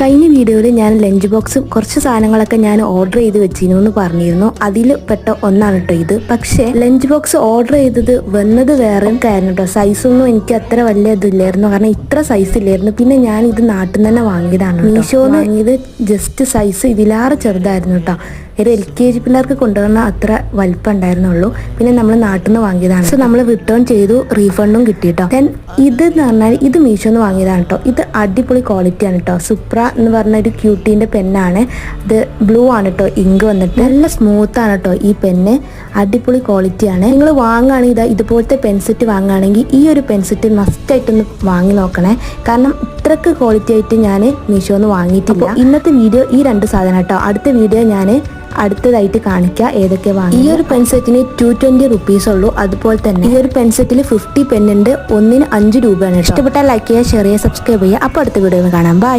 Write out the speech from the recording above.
കഴിഞ്ഞ വീഡിയോയിൽ ഞാൻ ലഞ്ച് ബോക്സും കുറച്ച് സാധനങ്ങളൊക്കെ ഞാൻ ഓർഡർ ചെയ്ത് വെച്ചിരുന്നു എന്ന് പറഞ്ഞിരുന്നു. അതിൽ പെട്ട ഒന്നാണ് കേട്ടോ ഇത്. പക്ഷേ ലഞ്ച് ബോക്സ് ഓർഡർ ചെയ്തത് വന്നത് വേറെ കാരണം കേട്ടോ സൈസൊന്നും എനിക്ക് അത്ര വലിയ ഇതില്ലായിരുന്നു. കാരണം ഇത്ര സൈസ് ഇല്ലായിരുന്നു. പിന്നെ ഞാൻ ഇത് നാട്ടിൽ നിന്ന് തന്നെ വാങ്ങിയതാണ് മീഷോന്ന് വാങ്ങിയത് ജസ്റ്റ് സൈസ് ഇതിലാറ് ചെറുതായിരുന്നു കേട്ടോ ഒരു എൽ കെ ജി പിള്ളേർക്ക് കൊണ്ടുവന്ന അത്ര വലിപ്പം ഉണ്ടായിരുന്നുള്ളൂ. പിന്നെ നമ്മൾ നാട്ടിൽ നിന്ന് വാങ്ങിയതാണ്. സോ നമ്മൾ റിട്ടേൺ ചെയ്തു റീഫണ്ടും കിട്ടി കേട്ടോ ദെൻ ഇത് എന്ന് പറഞ്ഞാൽ ഇത് മീഷോന്ന് വാങ്ങിയതാണ് കേട്ടോ ഇത് അടിപൊളി ക്വാളിറ്റി ആണ് കേട്ടോ സുപ്ര എന്ന് പറഞ്ഞ ഒരു ക്യൂട്ടീന്റെ പെന്നാണ് ഇത് ബ്ലൂ ആണ് കേട്ടോ ഇങ്ക് വന്നിട്ട്. നല്ല സ്മൂത്ത് ആണ് കേട്ടോ ഈ പെന്ന് അടിപൊളി ക്വാളിറ്റി ആണ്. നിങ്ങൾ വാങ്ങുകയാണെങ്കിൽ ഇതാ ഇതുപോലത്തെ പെൻസെറ്റ് വാങ്ങുകയാണെങ്കിൽ ഈ ഒരു പെൻസെറ്റ് മസ്റ്റായിട്ടൊന്ന് വാങ്ങി നോക്കണേ. കാരണം ഇത്രക്ക് ക്വാളിറ്റി ആയിട്ട് ഞാൻ മീഷോന്ന് വാങ്ങിയിട്ടില്ല. ഇന്നത്തെ വീഡിയോ ഈ രണ്ട് സാധനം കേട്ടോ അടുത്ത വീഡിയോ ഞാൻ അടുത്തതായിട്ട് കാണിക്കുക ഏതൊക്കെ വാങ്ങി. ഈ ഒരു പെൻസെറ്റിന് ടു ട്വന്റി റുപ്പീസ് ഉള്ളൂ. അതുപോലെ തന്നെ ഈ ഒരു പെൻസെറ്റിൽ ഫിഫ്റ്റി പെന്നുണ്ട് ഒന്നിന് അഞ്ച് രൂപയാണ്. ഇഷ്ടപ്പെട്ടാൽ ലൈക്ക് ചെയ്യുക ഷെയർ ചെയ്യുക സബ്സ്ക്രൈബ് ചെയ്യുക. അപ്പോൾ അടുത്ത വീഡിയോ കാണാം. ബൈ